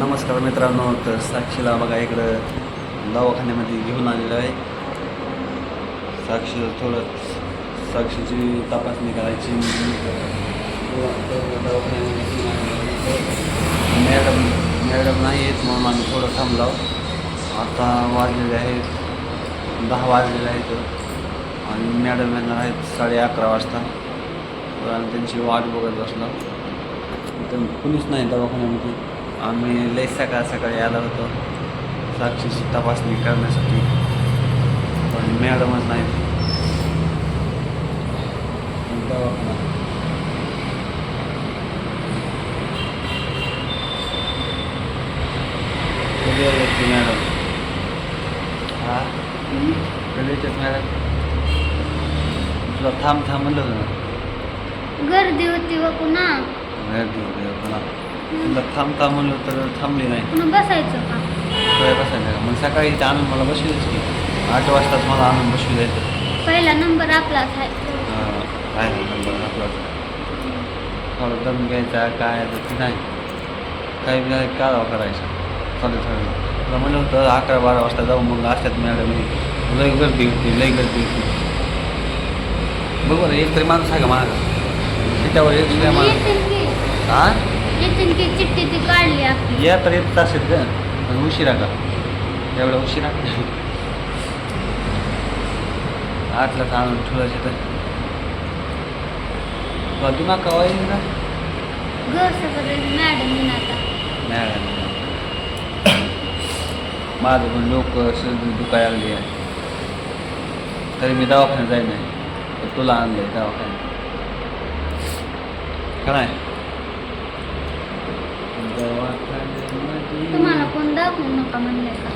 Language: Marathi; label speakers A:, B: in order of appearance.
A: नमस्कार मित्रांनो तर साक्षीला बघा इकडं दवाखान्यामध्ये घेऊन आलेलं आहे. साक्षी थोडं साक्षीची तपासणी करायची. दवाखान्यामध्ये घेऊन आहे. मॅडम मॅडम नाही येत म्हणून आम्ही थोडं थांबलो. आता वाजलेले आहेत दहा वाजलेले आहेत. आणि मॅडम येणार आहेत साडे अकरा वाजता. आणि त्यांची वाट बघत बसलो. तर कुणीच नाही दवाखान्यामध्ये. आम्ही लई सकाळ सकाळी आलो होतो. साक्षीची तपासणी करण्यासाठी. पण मॅडमच नाही. दवाखाना कधी येत ती मॅडम? हा? कधी मॅडम? तुला थांब थांब म्हणलं होतं ना.
B: गर्दी होती व पुन्हा.
A: गर्दी होती पुन्हा. थांब थांब म्हणलं तर थांबली नाही.
B: बसायचं का?
A: बसायचं का मग सकाळी इथे आणून मला बसवीलच की. आठ वाजताच मला आणून बसवी जायचं.
B: पहिला नंबर आपलाच आहे.
A: काय नंबर आपला थोडं दम घ्यायचा काय तर ते नाही. काही बी काय करायचं. चालेल चालेल तुला म्हणलं होतं अकरा बारा वाजता जाऊ मग असतात मॅडम लई गर्दी होती लई गर्दी होती. बघ बरं एक तरी माणूस आहे का माझा त्याच्यावर एक सुद्धा माणूस.
B: येतील की.
A: हा?
B: येतील की चिठ्ठी ती काढली आपली.
A: या तर येत असेल का पण उशिरा का? एवढा उशिरा? आठला आणून ठेवायचं तर. तुला दिमाग का वाईल ना
B: घर सगळं मॅडम आता.
A: नाही माझं पण लोक दुखायला लागली आहे तरी मी दवाखान्यात जाई नाही. तर तुला आणलंय दवाखान्यात. का नाही? दवाखान्यामध्ये
B: तुम्हाला